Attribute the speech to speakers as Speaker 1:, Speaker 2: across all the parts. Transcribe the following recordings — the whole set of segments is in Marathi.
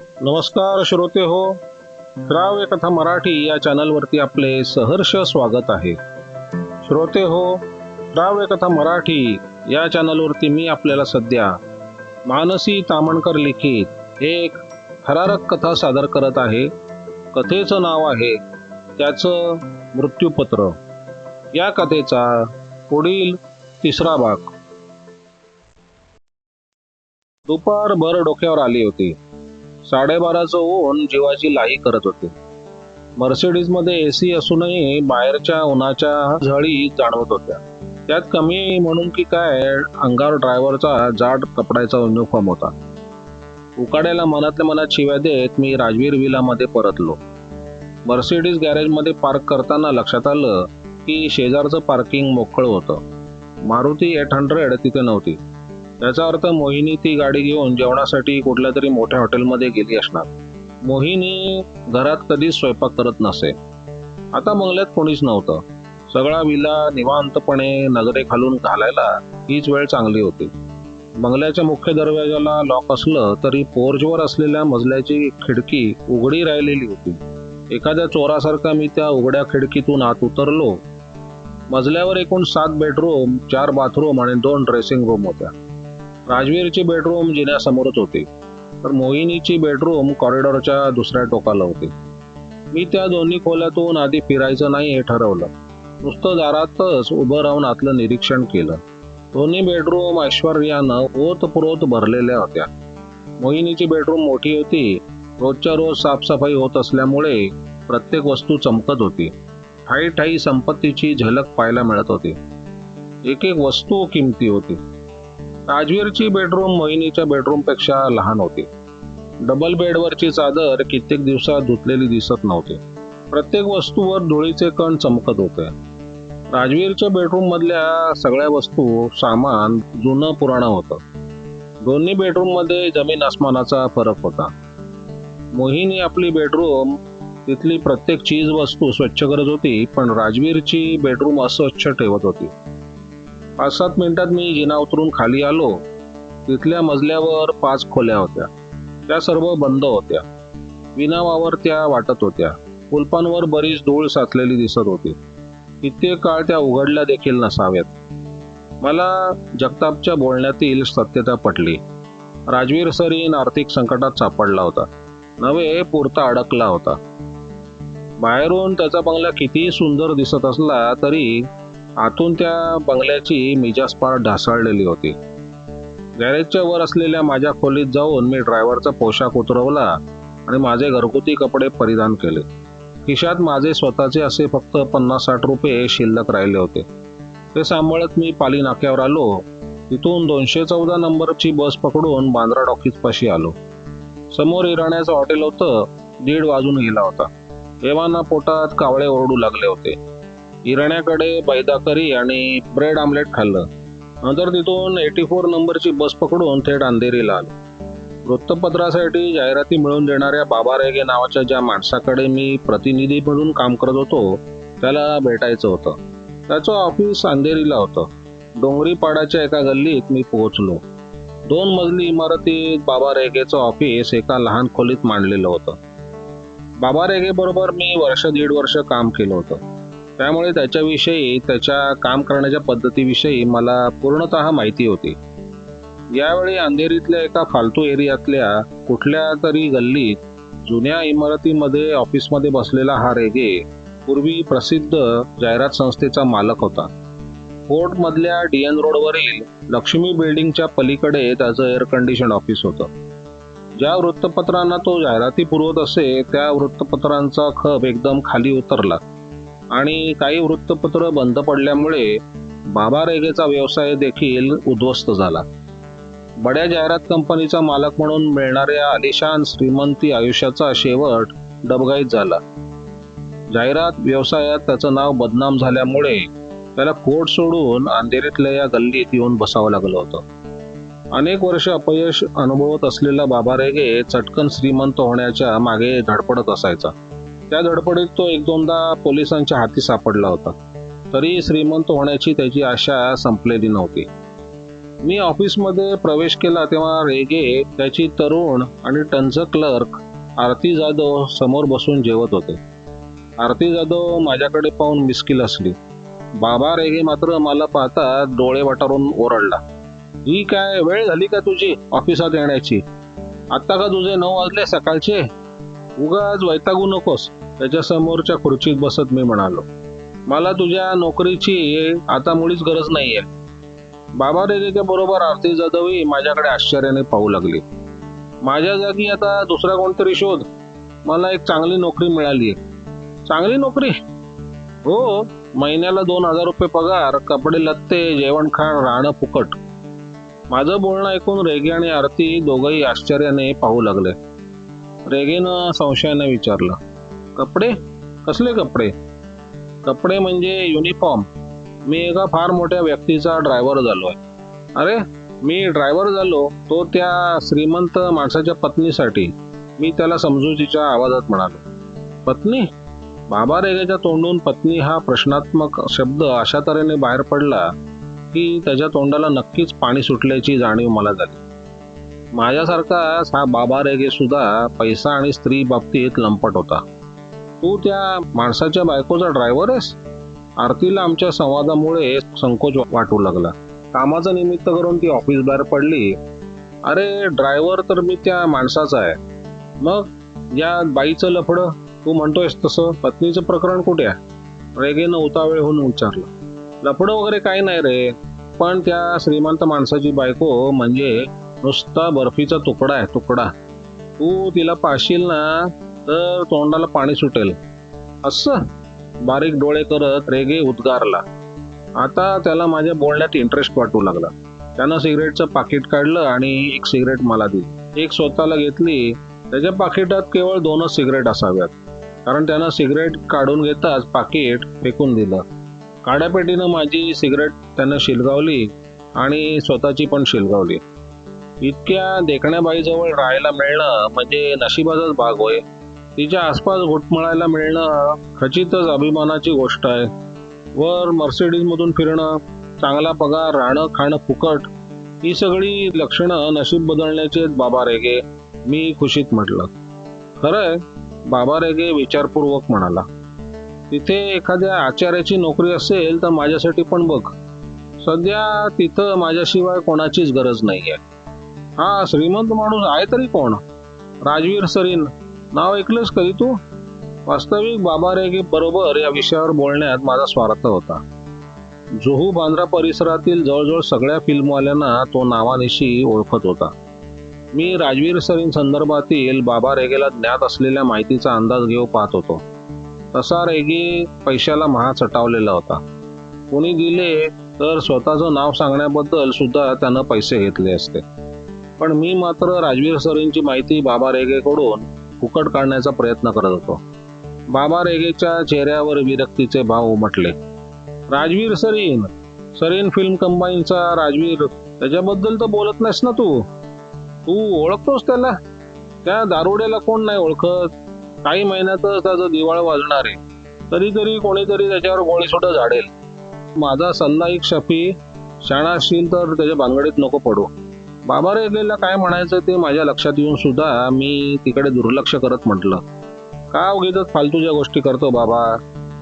Speaker 1: नमस्कार श्रोते हो श्राव्य कथा मराठी या चॅनलवरती आपले सहर्ष स्वागत आहे. श्रोते हो श्राव्य कथा मराठी या चॅनलवरती मी आपल्याला सध्या मानसी तामणकर लिखित एक थरारक कथा सादर करत आहे. कथेचं नाव आहे त्याचं मृत्यूपत्र. या कथेचा पुढील तिसरा भाग. दुपार भर डोक्यावर आली होती. साडेबाराचं ऊन जीवाची लाही करत होते. मर्सिडीजमध्ये एसी असूनही बाहेरच्या उन्हाच्या झळी जाणवत होत्या. त्यात कमी म्हणून की काय अंगावर ड्रायव्हरचा जाड कपड्याचा युनिफॉर्म होता. उकाड्याला मनातल्या मनात शिव्या देत मी राजवीर विलामध्ये परतलो. मर्सिडीज गॅरेजमध्ये पार्क करताना लक्षात आलं की शेजारचं पार्किंग मोकळं होतं. मारुती एट हंड्रेड तिथे नव्हती. याचा अर्थ मोहिनी ती गाडी घेऊन जेवणासाठी कुठल्या तरी मोठ्या हॉटेलमध्ये गेली असणार. मोहिनी घरात कधीच स्वयंपाक करत नसे. आता बंगल्यात कोणीच नव्हतं. सगळा विला निवांतपणे नजरे खालून घालायला हीच वेळ चांगली होती. बंगल्याच्या मुख्य दरवाजाला लॉक असलं तरी पोर्जवर असलेल्या मजल्याची खिडकी उघडी राहिलेली होती. एखाद्या चोरासारखा मी त्या उघड्या खिडकीतून आत उतरलो. मजल्यावर एकूण सात बेडरूम चार बाथरूम आणि दोन ड्रेसिंग रूम होत्या. राजवीरची बेडरूम जिन्यासमोरच होती. तर मोहिनीची बेडरूम कॉरिडॉरच्या दुसऱ्या टोकाला होती. मी त्या दोन्ही खोल्यातून आधी फिरायचं नाही हे ठरवलं. नुसतं दारातच उभं राहून आतलं निरीक्षण केलं. दोन्ही बेडरूम ऐश्वर्यानं ओतप्रोत भरलेल्या होत्या. मोहिनीची बेडरूम मोठी होती. रोजच्या रोज साफसफाई होत असल्यामुळे प्रत्येक वस्तू चमकत होती. ठाई ठाई संपत्तीची झलक पाहायला मिळत होती. एक एक वस्तू किमती होती. राजवीरची बेडरूम मोहिनीच्या बेडरूमपेक्षा लहान होती. डबल बेडवरची चादर कित्येक दिवसात धुतलेली दिसत नव्हती. प्रत्येक वस्तूवर धुळीचे कण चमकत होते. राजवीरच्या बेडरूम मधल्या सगळ्या वस्तू सामान जुनं पुराणं होतं. दोन्ही बेडरूममध्ये जमीन आसमानाचा फरक होता. मोहिनी आपली बेडरूम तिथली प्रत्येक चीज वस्तू स्वच्छ करत होती पण राजवीरची बेडरूम अस्वच्छ ठेवत होती. पाच सात मिनिटात मी जिना उतरून खाली आलो. तिथल्या मजल्यावर पाच खोल्या होत्या. त्या सर्व बंद होत्या. विनावावर त्या वाटत होत्या. कुलपांवर बरीच धूळ साचलेली दिसत होती. कित्येक काळ त्या उघडल्या देखील नसाव्यात मला जगतापच्या बोलण्यातील सत्यता पटली. राजवीर सरीन आर्थिक संकटात सापडला होता. नवे पुरता अडकला होता. बाहेरून त्याचा बंगला कितीही सुंदर दिसत असला तरी आतून त्या बंगल्याची मिजासपार ढासळलेली होती. गॅरेजच्या वर असलेल्या माझ्या खोलीत जाऊन मी ड्रायव्हरचा पोशाख उतरवला आणि माझे घरगुती कपडे परिधान केले. खिशात माझे स्वतःचे असे फक्त पन्नास साठ रुपये शिल्लक राहिले होते. ते सांभाळत मी पाली नाक्यावर आलो. तिथून दोनशे चौदा नंबरची बस पकडून बांद्रा टॉकीजपाशी आलो. समोर इराण्याचं हॉटेल होतं. दीड वाजून गेला होता. देवांना पोटात कावळे ओरडू लागले होते. इराण्याकडे बैदाकरी आणि ब्रेड आमलेट खाल्लं. नंतर तिथून एटी फोर नंबरची बस पकडून थेट अंधेरीला आलो. वृत्तपत्रासाठी जाहिराती मिळवून देणाऱ्या बाबा रेगे नावाच्या ज्या माणसाकडे मी प्रतिनिधी म्हणून काम करत होतो त्याला भेटायचं होतं. त्याचं ऑफिस अंधेरीला होतं. डोंगरी पाडाच्या एका गल्लीत मी पोहोचलो. दोन मजली इमारतीत बाबा रेगेचं ऑफिस एका लहान खोलीत मांडलेलं होतं. बाबा रेगे बरोबर मी वर्ष दीड वर्ष काम केलं होतं. त्यामुळे त्याच्याविषयी त्याच्या काम करण्याच्या पद्धतीविषयी मला पूर्णतः माहिती होती. यावेळी अंधेरीतल्या एका फालतू एरियातल्या कुठल्या तरी गल्लीत जुन्या इमारतीमध्ये ऑफिसमध्ये बसलेला हा रेगे पूर्वी प्रसिद्ध जाहिरात संस्थेचा मालक होता. फोर्ट मधल्या डीएन रोडवरील लक्ष्मी बिल्डिंगच्या पलीकडे त्याचं एअर कंडिशन ऑफिस होतं. ज्या वृत्तपत्रांना तो जाहिराती पुरवत असे त्या वृत्तपत्रांचा खप एकदम खाली उतरला. आणि काही वृत्तपत्र बंद पडल्यामुळे बाबा रेगेचा व्यवसाय देखील उद्ध्वस्त झाला. बड्या जाहिरात कंपनीचा मालक म्हणून मिळणाऱ्या आलिशान श्रीमंती आयुष्याचा शेवट डबघाईत झाला. जाहिरात व्यवसायात त्याचं नाव बदनाम झाल्यामुळे त्याला कोर्ट सोडून अंधेरीतल्या या गल्लीत येऊन बसावं लागलं होतं. अनेक वर्ष अपयश अनुभवत असलेला बाबा रेगे चटकन श्रीमंत होण्याच्या मागे धडपडत असायचा. त्या धडपडीत तो एक दोनदा पोलिसांच्या हाती सापडला होता. तरी श्रीमंत होण्याची त्याची आशा संपलेली नव्हती. मी ऑफिसमध्ये प्रवेश केला तेव्हा रेगे त्याची तरुण आणि टंच क्लर्क आरती जाधव समोर बसून जेवत होते. आरती जाधव माझ्याकडे पाहून मिस्किल असली. बाबा रेगे मात्र मला पाहता डोळे वाटारून ओरडला. ही काय वेळ झाली का तुझी ऑफिसात येण्याची? आत्ता का तुझे नऊ वाजले सकाळचे? उगाच वैतागू नकोस. त्याच्या समोरच्या खुर्चीत बसत मी म्हणालो. मला तुझ्या नोकरीची आता मुळीच गरज नाहीये. बाबा रेगेच्या बरोबर आरती जाधवही माझ्याकडे आश्चर्याने पाहू लागली. माझ्या जागी आता दुसरा कोणतरी शोध. मला एक चांगली नोकरी मिळाली चांगली नोकरी? हो महिन्याला दोन हजार रुपये पगार कपडे लत्ते जेवण खाण राहणं फुकट. माझं बोलणं ऐकून रेगे आणि आरती दोघंही आश्चर्याने पाहू लागले. रेगेनं संशयानं विचारलं कपडे? कसले कपडे? कपडे म्हणजे युनिफॉर्म मी एका फार मोठ्या व्यक्तीचा ड्रायव्हर आहे अरे मी ड्रायव्हर झालो तो त्या श्रीमंत माणसाच्या पत्नीसाठी. मी त्याला समजुतीच्या आवाजात म्हणालो. पत्नी? बाबा रेगेच्या तोंडून पत्नी हा प्रश्नात्मक शब्द अशा तऱ्हेने बाहेर पडला की त्याच्या तोंडाला नक्कीच पाणी सुटल्याची जाणीव मला झाली. माझ्यासारखाच हा बाबा रेगे सुद्धा पैसा आणि स्त्री बाबतीत लंपट होता. तू त्या माणसाच्या बायकोचा ड्रायव्हर आहेस? आरतीला आमच्या संवादामुळे संकोच वाटू लागला. कामाचं निमित्त करून ती ऑफिस बाहेर पडली. अरे ड्रायव्हर तर मी त्या माणसाचा आहे. मग? या बाईचं लफडं? तू म्हणतोयस तसं. पत्नीचं प्रकरण कुठे आहे? रेगेनं उतावेळ होऊन विचारलं. लफडं वगैरे काही नाही रे. पण त्या श्रीमंत माणसाची बायको म्हणजे नुसता बर्फीचा तुकडा आहे तुकडा. तू तिला पाशील ना तर तोंडाला पाणी सुटेल. असं. बारीक डोळे करत रेगे उद्गारला. आता त्याला माझ्या बोलण्यात इंटरेस्ट वाटू लागला. त्यानं सिगरेटचं पाकिट काढलं आणि एक सिगरेट मला दिली. एक स्वतःला घेतली. त्याच्या पाकिटात केवळ दोनच सिगरेट असाव्यात. कारण त्यानं सिगरेट काढून घेताच पाकिट फेकून दिलं. काड्यापेटीनं माझी सिगरेट त्यानं शिलगावली आणि स्वतःची पण शिलगावली. इतक्या देखण्याबाईजवळ राहायला मिळणं म्हणजे नशिबाचाच भाग होय. तिच्या आसपास घुटमळायला मिळणं खचितच अभिमानाची गोष्ट आहे. वर मर्सिडीज मधून फिरणं चांगला पगार राहणं खाणं फुकट ही सगळी लक्षणं नशीब बदलण्याचे बाबा रेगे मी खुशीत म्हटलं. खरंय बाबा रेगे विचारपूर्वक म्हणाला. तिथे एखाद्या आचार्याची नोकरी असेल तर माझ्यासाठी पण बघ. सध्या तिथं माझ्याशिवाय कोणाचीच गरज नाहीये. हा श्रीमंत माणूस आहे तरी कोण? राजवीर सरीन. नाव ऐकलंस कधी तू? वास्तविक बाबा रेगे बरोबर या विषयावर बोलण्यात माझा स्वार्थ होता. जुहू बांद्रा परिसरातील जवळजवळ सगळ्या फिल्मवाल्यांना तो नावानिशी ओळखत होता. मी राजवीर सरीन संदर्भातील बाबा रेगेला ज्ञात असलेल्या माहितीचा अंदाज घेऊ पाहत होतो. तसा रेगे पैशाला महा चटावलेला होता. कोणी दिले तर स्वतःचं नाव सांगण्याबद्दल सुद्धा त्यानं पैसे घेतले असते. पण मी मात्र राजवीर सरींची माहिती बाबा रेगेकडून फुकट काढण्याचा प्रयत्न करत होतो. बाबा रेगेच्या चेहऱ्यावर विरक्तीचे भाव उमटले. राजवीर सरीन सरीन फिल्म कंबाईनचा राजवीर त्याच्याबद्दल तर बोलत नाहीस ना तू. तू ओळखतोस त्याला? त्या दारुड्याला कोण नाही ओळखत? काही महिन्यातच त्याचं दिवाळ वाजणार आहे. तरी तरी कोणीतरी त्याच्यावर गोळी सुद्धा झाडेल. माझा सल्ला एक शफी शाणा तर त्याच्या बांगडीत नको पडू. बाबा रेगेला काय म्हणायचं ते माझ्या लक्षात येऊन सुद्धा मी तिकडे दुर्लक्ष करत म्हटलं. का उगीच फालतूच्या गोष्टी करतो बाबा?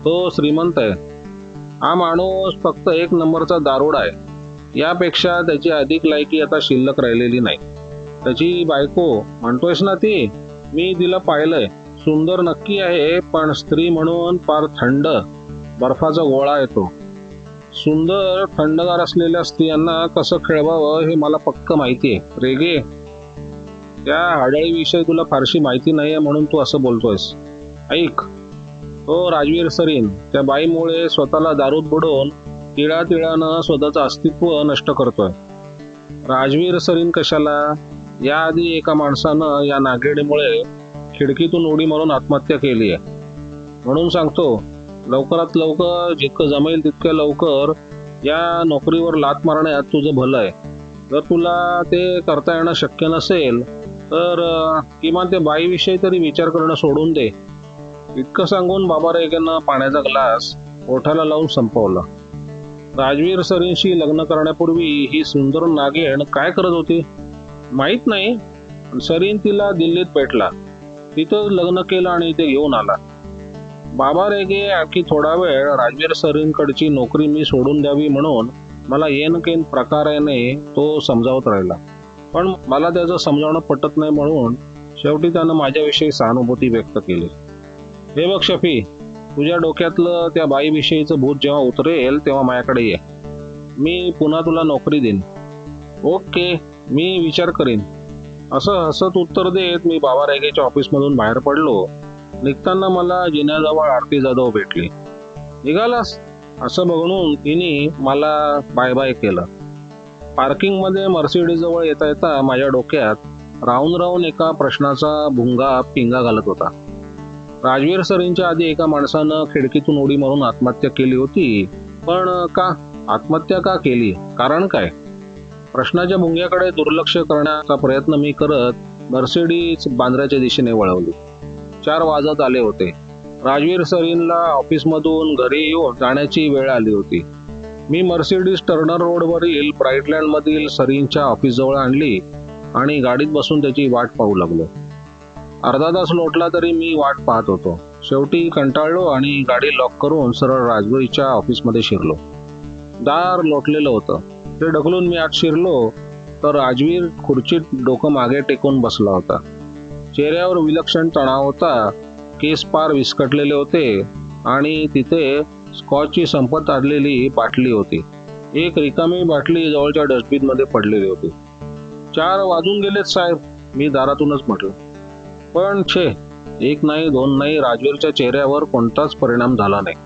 Speaker 1: तो श्रीमंत आहे. हा माणूस फक्त एक नंबरचा दारोड आहे. यापेक्षा त्याची अधिक लायकी आता शिल्लक राहिलेली नाही. त्याची बायको म्हणतोयस ना ती मी तिला पाहिलंय. सुंदर नक्की आहे पण स्त्री म्हणून फार थंड बर्फाचा गोळा येतो. सुंदर थंडगार असलेल्या स्त्रियांना कसं खेळवावं हे मला पक्क माहिती आहे. रेगे त्या हाडाळीविषयी तुला फारशी माहिती नाही आहे म्हणून तू असं बोलतोयस. ऐक. तो राजवीर सरीन त्या बाईमुळे स्वतःला दारूत बुडवून तिळा तिळानं स्वतःचं अस्तित्व नष्ट करतोय. राजवीर सरीन कशाला? याआधी एका माणसानं या नागेडीमुळे खिडकीतून उडी मारून आत्महत्या केली आहे म्हणून सांगतो लवकरात लवकर जितकं जमेल तितक्या लवकर या नोकरीवर लात मारण्यात तुझं भलं आहे. जर तुला ते करता येणं शक्य नसेल तर किमान ते बाईविषयी तरी विचार करणं सोडून दे. इतकं सांगून बाबा रेगेनं पाण्याचा ग्लास ओठाला लावून संपवला. राजवीर सरींशी लग्न करण्यापूर्वी ही सुंदर नागेण काय करत होती? माहीत नाही सरीन तिला दिल्लीत भेटला तिथं लग्न केलं आणि ते घेऊन आला. बाबा रेगे आणखी थोडा वेळ राजवीर सरींकडची नोकरी मी सोडून द्यावी म्हणून मला येन केन प्रकाराने तो समजावत राहिला. पण मला त्याचं समजावणं पटत नाही म्हणून शेवटी त्यानं माझ्याविषयी सहानुभूती व्यक्त केली. हे बघ शफी तुझ्या डोक्यातलं त्या बाईविषयीचं भूत जेव्हा उतरेल तेव्हा माझ्याकडे ये. मी पुन्हा तुला नोकरी देईन. ओके मी विचार करीन. असं हसत उत्तर देत मी बाबा रेगेच्या ऑफिसमधून बाहेर पडलो. निघताना मला जिन्याजवळ आरती जाधव भेटली. निघालास? असं बघून तिने मला बाय बाय केलं. पार्किंगमध्ये मर्सिडीज जवळ येता येता माझ्या डोक्यात राहून राहून एका प्रश्नाचा भुंगा पिंगा घालत होता. राजवीर सरींच्या आधी एका माणसानं खिडकीतून उडी मारून आत्महत्या केली होती. पण का? आत्महत्या का केली? कारण काय? प्रश्नाच्या भुंग्याकडे दुर्लक्ष करण्याचा प्रयत्न मी करत मर्सिडीज बांद्र्याच्या दिशेने वळवली. चार वाजत आले होते. राजवीर सरींना ऑफिसमधून घरी येऊन जाण्याची वेळ आली होती. मी मर्सिडीज टर्नर रोडवरील ब्राईटलँडमधील मधील ऑफिसजवळ आणली आणि गाडीत बसून त्याची वाट पाहू लागलो. अर्धा तास लोटला तरी मी वाट पाहत होतो. शेवटी कंटाळलो आणि गाडी लॉक करून सरळ राजवीरच्या ऑफिसमध्ये शिरलो. दार लोटलेलं होतं. ते ढकलून मी आत शिरलो तर राजवीर खुर्चीत डोकं मागे टेकून बसला होता. चेहऱ्यावर विलक्षण तणाव होता. केस पार विस्कटलेले होते आणि तिथे स्कॉचची संपत आणलेली बाटली होती. एक रिकामी बाटली जवळच्या डस्टबिनमध्ये पडलेली होती. चार वाजून गेलेत साहेब मी दारातूनच म्हटलं. पण छे एक नाही दोन नाही राजवीरच्या चेहऱ्यावर कोणताच परिणाम झाला नाही.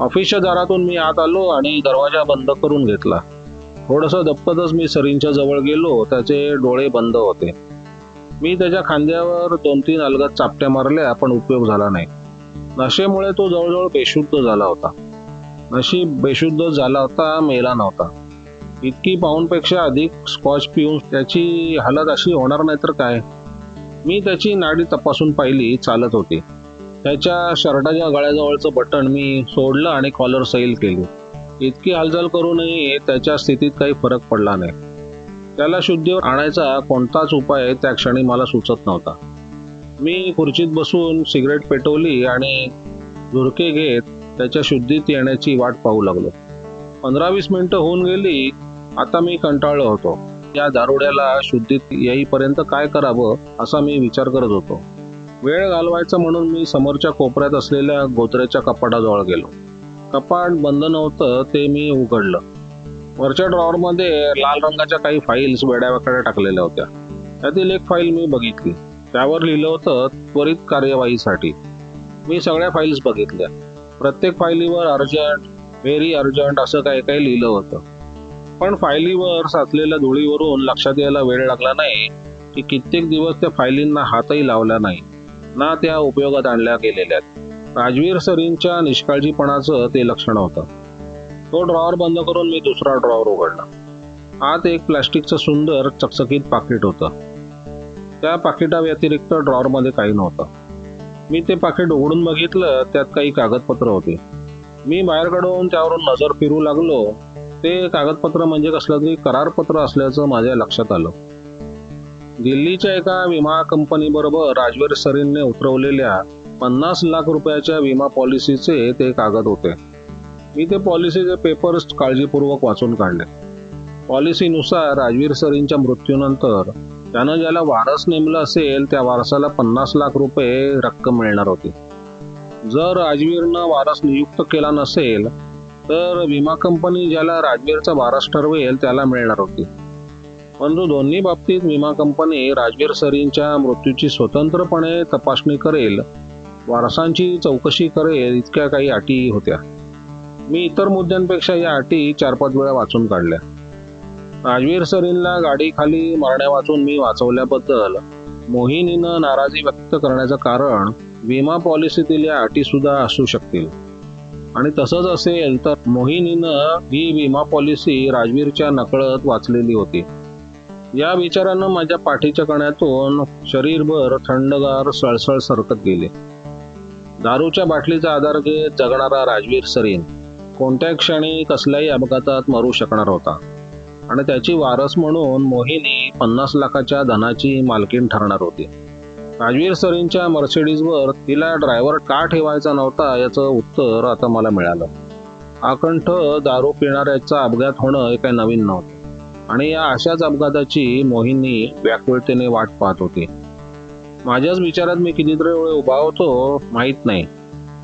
Speaker 1: ऑफिसच्या दारातून मी आत आलो आणि दरवाजा बंद करून घेतला. थोडंसं दपकतच मी सरींच्या जवळ गेलो त्याचे डोळे बंद होते. मी त्याच्या खांद्यावर दोन तीन अलगद चापट्या मारल्या पण उपयोग झाला नाही. नशेमुळे तो जवळजवळ बेशुद्ध झाला होता. नशीब बेशुद्ध झाला होता मेला नव्हता. इतकी पाऊंडपेक्षा अधिक स्कॉच पिऊन त्याची हालत अशी होणार नाही तर काय? मी त्याची नाडी तपासून पाहिली चालत होती. त्याच्या शर्टाच्या गळ्याजवळचं बटन मी सोडलं आणि कॉलर सैल केली. इतकी हालचाल करूनही त्याच्या स्थितीत काही फरक पडला नाही. त्याला शुद्धीवर आणायचा कोणताच उपाय त्या क्षणी मला सुचत नव्हता. मी खुर्चीत बसून सिगरेट पेटवली आणि झुरके घेत त्याच्या शुद्धीत येण्याची वाट पाहू लागलो. पंधरा वीस मिनिटं होऊन गेली आता मी कंटाळलो होतो. या दारुड्याला शुद्धीत येईपर्यंत काय करावं असा मी विचार करत होतो. वेळ घालवायचा म्हणून मी समोरच्या कोपऱ्यात असलेल्या गोत्र्याच्या कपाटाजवळ गेलो. कपाट बंद नव्हतं ते मी उघडलं. वरच्या ड्रॉवरमध्ये लाल रंगाच्या काही फाईल्स वेड्यावाकडे टाकलेल्या होत्या. त्यातील एक फाईल मी बघितली. त्यावर लिहिलं होतं त्वरित कार्यवाहीसाठी. मी सगळ्या फाईल्स बघितल्या. प्रत्येक फाईलीवर अर्जंट व्हेरी अर्जंट असं काही काही लिहिलं होतं. पण फायलीवर साचलेल्या धुळीवरून लक्षात यायला वेळ लागला नाही की कित्येक दिवस त्या फायलींना हातही लावला नाही. ना त्या उपयोगात आणल्या गेलेल्या राजवीर सरींच्या निष्काळजीपणाचं ते लक्षण होतं. तो ड्रॉवर बंद करून मी दुसरा ड्रॉवर उघडला. आत एक प्लॅस्टिकचं सुंदर चकचकीत पाकिट होतं. त्या पाकिटाव्यतिरिक्त ड्रॉवरमध्ये काही नव्हतं. मी ते पाकिट उघडून बघितलं त्यात काही कागदपत्र होते. मी बाहेर काढून त्यावरून नजर फिरू लागलो. ते कागदपत्र म्हणजे कसलं तरी करारपत्र असल्याचं माझ्या लक्षात आलं. दिल्लीच्या एका विमा कंपनी बरोबर राजवीर सरीनने उतरवलेल्या पन्नास लाख रुपयाच्या विमा पॉलिसीचे ते कागद होते. मी ते पॉलिसीचे पेपर्स काळजीपूर्वक वाचून काढले. पॉलिसीनुसार राजवीर सरींच्या मृत्यूनंतर त्यानं ज्याला वारस नेमलं असेल त्या वारसाला पन्नास लाख रुपये रक्कम मिळणार होती. जर राजवीरनं वारस नियुक्त केला नसेल तर विमा कंपनी ज्याला राजवीरचा वारस ठरवेल त्याला मिळणार होती. परंतु दोन्ही बाबतीत विमा कंपनी राजवीर सरींच्या मृत्यूची स्वतंत्रपणे तपासणी करेल वारसांची चौकशी करेल इतक्या काही अटी होत्या. मी इतर मुद्द्यांपेक्षा या अटी चार पाच वेळा वाचून काढल्या. राजवीर सरीनला गाडी खाली मरण्या वाचून मी वाचवल्याबद्दल मोहिनीनं नाराजी व्यक्त करण्याचं कारण विमा पॉलिसीतील या अटी सुद्धा असू शकतील. आणि तसंच असेल तर मोहिनीनं ही विमा पॉलिसी राजवीरच्या नकळत वाचलेली होती. या विचारानं माझ्या पाठीच्या कण्यातून शरीरभर थंडगार सळसळ सरकत गेले. दारूच्या बाटलीचा आधार घेत जगणारा राजवीर सरीन कोणत्या क्षणी कसल्याही अपघातात मरू शकणार होता. आणि त्याची वारस म्हणून मोहिनी पन्नास लाखाच्या धनाची मालकीण ठरणार होती. राजवीर सरींच्या मर्सिडीजवर तिला ड्रायव्हर का ठेवायचा नव्हता याचं उत्तर आता मला मिळालं. आकंठ दारू पिणाऱ्याचा अपघात होणं हे काही नवीन नव्हतं. आणि या अशाच अपघाताची मोहिनी व्याकुळतेने वाट पाहत होती. माझ्याच विचारात मी कितीतरी वेळ उभा होतो माहीत नाही.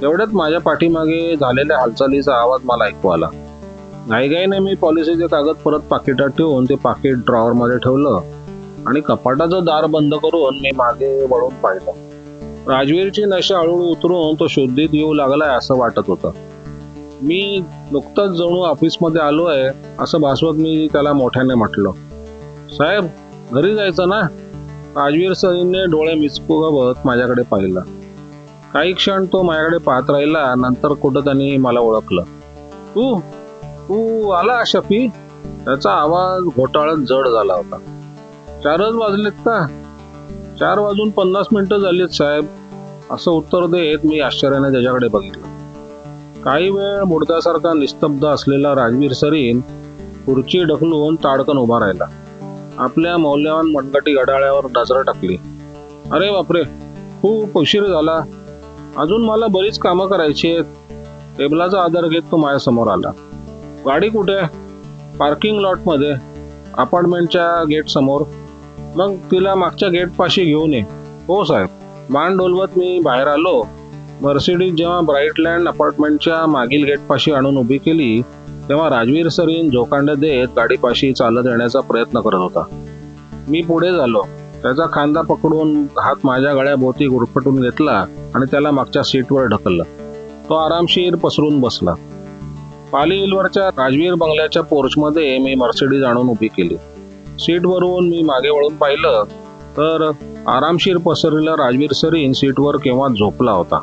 Speaker 1: एवढ्यात माझ्या पाठीमागे झालेल्या हालचालीचा आवाज मला ऐकू आला. घाईघाईने मी पॉलिसीचे कागद परत पाकिटात ठेवून ते पाकिट ड्रॉवरमध्ये ठेवलं आणि कपाटाचं दार बंद करून मी मागे वळून पाहिलं. राजवीरची नशा हळूहळू उतरून तो शुद्धीत येऊ लागलाय असं वाटत होतं. मी नुकतंच जणू ऑफिसमध्ये आलो आहे असं भासवत मी त्याला मोठ्याने म्हटलं. साहेब घरी जायचं ना? राजवीर सरींने डोळे मिचकुगवत माझ्याकडे पाहिलं. काही क्षण तो माझ्याकडे पाहत राहिला नंतर कुठं त्यांनी मला ओळखलं. तू? तू आला शफी? त्याचा आवाज घोटाळत जड झाला होता. चारच वाजलेत का? चार वाजून पन्नास मिनिटं झालीत साहेब. असं उत्तर देत मी आश्चर्याने त्याच्याकडे बघितलं. काही वेळ मुडद्यासारखा निस्तब्ध असलेला राजवीर सरीन खुर्ची ढकलून ताडकन उभा राहिला. आपल्या मौल्यवान मनगटी घड्याळ्यावर नजर टाकली. अरे बापरे! खूप उशीर झाला. अजून मला बरीच कामं करायची आहेत. टेबलाचा आधार घेत तो माझ्यासमोर आला. गाडी कुठे पार्किंग लॉटमध्ये. अपार्टमेंटच्या गेट समोर मग तिला मागच्या गेटपाशी घेऊन ये. हो साहेब. मान डोलवत मी बाहेर आलो. मर्सिडीज जेव्हा ब्राईटलँड अपार्टमेंटच्या मागील गेटपाशी आणून उभी केली तेव्हा राजवीर सरीन झोकांड देत गाडीपाशी चालत येण्याचा प्रयत्न करत होता. मी पुढे झालो. त्याचा खांदा पकडून हात माझ्या गळ्याभोवती गुरफटून घेतला आणि त्याला मागच्या सीटवर ढकललं. तो आरामशीर पसरून बसला. पाली हिलवरच्या राजवीर बंगल्याच्या पोर्चमध्ये मी मर्सिडीज आणून उभी केली. सीटवरून मी मागे वळून पाहिलं तर आरामशीर पसरलेला राजवीर सरीन सीटवर केव्हा झोपला होता.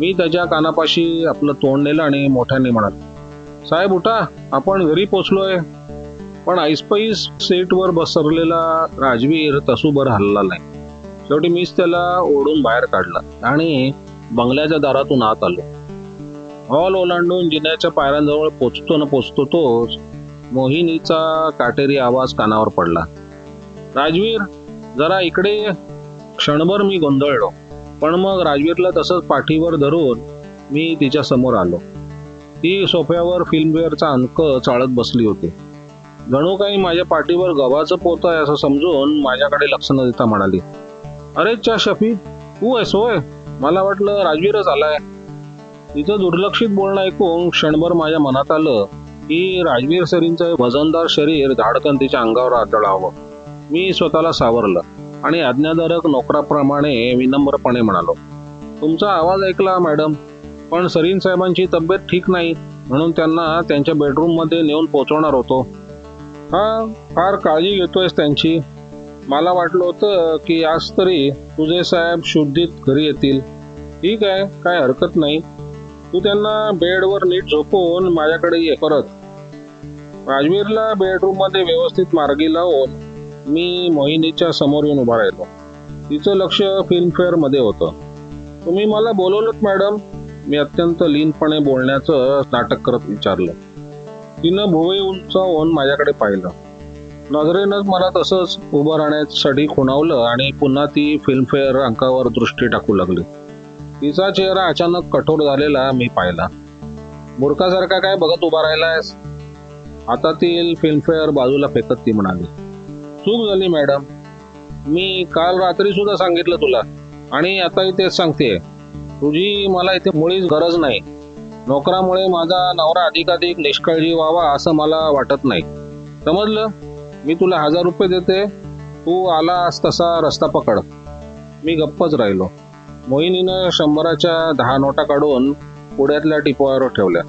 Speaker 1: मी त्याच्या कानापाशी आपलं तोंड नेलं आणि मोठ्याने म्हणाल साहेब उठा. आपण घरी पोचलोय. पण ऐसपैस सीटवर बसरलेला राजवीर तसूभर हल्ला नाही. शेवटी मीच त्याला ओढून बाहेर काढला आणि बंगल्याच्या दारातून आत आलो. हॉल ओलांडून जिन्याच्या पायऱ्यांजवळ पोचतो न पोचतो तोच मोहिनीचा काटेरी आवाज कानावर पडला. राजवीर जरा इकडे क्षणभर मी गोंधळलो. पण मग राजवीरला तसंच पाठीवर धरून मी तिच्या समोर आलो. ती सोफ्यावर फिल्मवेअरचा अंक चाळत बसली होती. जणू काही माझ्या पाठीवर गव्हाचं पोत आहे असं समजून माझ्याकडे लक्ष न देता म्हणाली अरे चा शफी तू आहेस होय? मला वाटलं राजवीरच आलाय तिचं दुर्लक्षित बोलणं ऐकून क्षणभर माझ्या मनात आलं की राजवीर सरींचं वजनदार शरीर धाडकन तिच्या अंगावर आदळावं. मी स्वतःला सावरलं आणि आज्ञाधारक नोकराप्रमाणे विनम्रपणे म्हणालो तुमचा आवाज ऐकला मॅडम पण सरीन साहेबांची तब्येत ठीक नाही म्हणून त्यांना त्यांच्या बेडरूममध्ये नेऊन पोचवणार होतो. हा फार काळजी घेतोयस त्यांची. मला वाटलं होतं की आज तरी तुझे साहेब शुद्धीत घरी येतील. ठीक आहे काय हरकत नाही. तू त्यांना बेडवर नीट झोपवून माझ्याकडे ये परत. राजवीरला बेडरूममध्ये व्यवस्थित मार्गी लावून मी मोहिनीच्या समोर येऊन उभा राहिलो. तिचं लक्ष फिल्मफेअरमध्ये होतं. तुम्ही मला बोलवलं मॅडम. मी अत्यंत लीनपणे बोलण्याचं नाटक करत विचारलं. तिनं भुवई उंचावून माझ्याकडे पाहिलं. नजरेनंच मला तसंच उभं राहण्यासाठी खुणावलं आणि पुन्हा ती फिल्मफेअर अंकावर दृष्टी टाकू लागली. तिचा चेहरा अचानक कठोर झालेला मी पाहिला. मूर्खासारखा काय बघत उभा राहिलायस? हातातील फिल्मफेअर बाजूला फेकत ती म्हणाली. चूक झाली मॅडम. मी काल रात्री सुद्धा सांगितलं तुला. आणि आताही तेच सांगते तुझी मला इथे मुळीच गरज नाही. नोकरामुळे माझा नवरा अधिकाधिक निष्काळजी व्हावा असं मला वाटत नाही. समजलं? मी तुला हजार रुपये देते तू आलास तसा रस्ता पकड. मी गप्पच राहिलो. मोहिनीनं शंभराच्या दहा नोटा काढून पुढ्यातल्या टिपवावर ठेवल्या.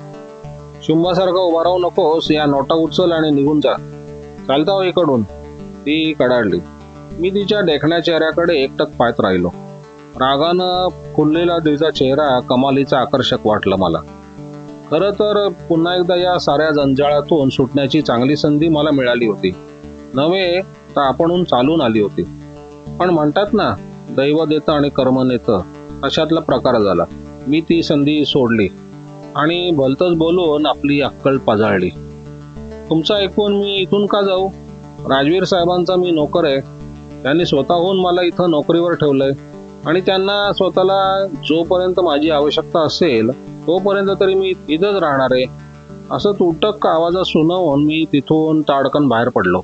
Speaker 1: शुंभासारखं उभा राहू नकोस या नोटा उचल आणि निघून जा. चालता हो इकडून. ती कडाडली. मी तिच्या देखण्या चेहऱ्याकडे एकटक पाहत राहिलो. रागानं फुललेला तिचा चेहरा कमालीचा आकर्षक वाटला मला. खरं तर पुन्हा एकदा या साऱ्या जंजाळातून सुटण्याची चांगली संधी मला मिळाली होती. नव्हे तर आपणहून चालून आली होती. पण म्हणतात ना दैव देतं आणि कर्म नेतं. अशातला प्रकार झाला. मी ती संधी सोडली आणि भलतच बोलून आपली अक्कल पाजाळली. तुमचं ऐकून मी इथून का जाऊ? राजवीर साहेबांचा मी नोकर आहे. त्यांनी स्वतःहून मला इथं नोकरीवर ठेवलंय आणि त्यांना स्वतःला जोपर्यंत माझी आवश्यकता असेल तोपर्यंत तरी मी इथंच राहणार आहे. असं तुटक आवाजात सुनावून मी तिथून ताडकन बाहेर पडलो.